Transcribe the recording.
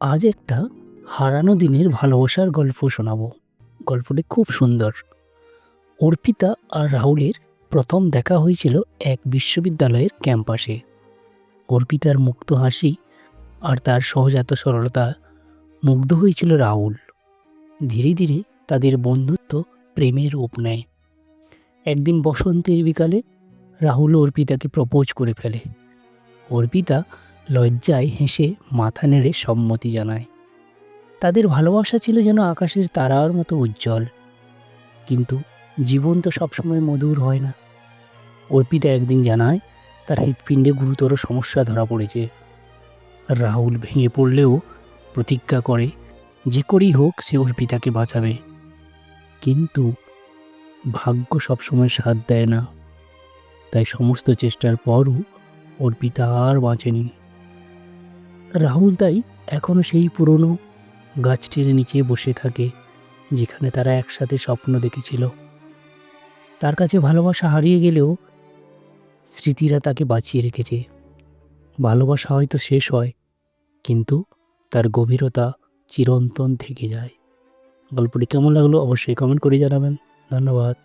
আজ একটা হারানো দিনের ভালোবাসার গল্প শোনাবো। গল্পটি খুব সুন্দর। অর্পিতা আর রাহুলের প্রথম দেখা হয়েছিল এক বিশ্ববিদ্যালয়ের ক্যাম্পাসে। অর্পিতার মুক্ত হাসি আর তার সহজাত সরলতা মুগ্ধ হয়েছিল রাহুল। ধীরে ধীরে তাদের বন্ধুত্ব প্রেমের রূপ নেয়। একদিন বসন্তের বিকালে রাহুল অর্পিতাকে প্রপোজ করে ফেলে। অর্পিতা লজ্জায় হেসে মাথা নেড়ে সম্মতি জানায়। তাদের ভালোবাসা ছিল যেন আকাশের তারার মতো উজ্জ্বল। কিন্তু জীবন তো সবসময় মধুর হয় না। অর্পিতা একদিন জানায়, তার হৃৎপিণ্ডে গুরুতর সমস্যা ধরা পড়েছে। রাহুল ভেঙে পড়লেও প্রতিজ্ঞা করে, যে করেই হোক সে অর্পিতাকে বাঁচাবে। কিন্তু ভাগ্য সবসময় সাথ দেয় না। তাই সমস্ত চেষ্টার পরও অর্পিতা আর বাঁচেনি। রাহুল তাই এখনও সেই পুরনো গাছটির নিচে বসে থাকে, যেখানে তারা একসাথে স্বপ্ন দেখেছিল। তার কাছে ভালোবাসা হারিয়ে গেলেও স্মৃতিরা তাকে বাঁচিয়ে রেখেছে। ভালোবাসা হয়তো শেষ হয়, কিন্তু তার গভীরতা চিরন্তন থেকে যায়। গল্পটি কেমন লাগল অবশ্যই কমেন্ট করে জানাবেন। ধন্যবাদ।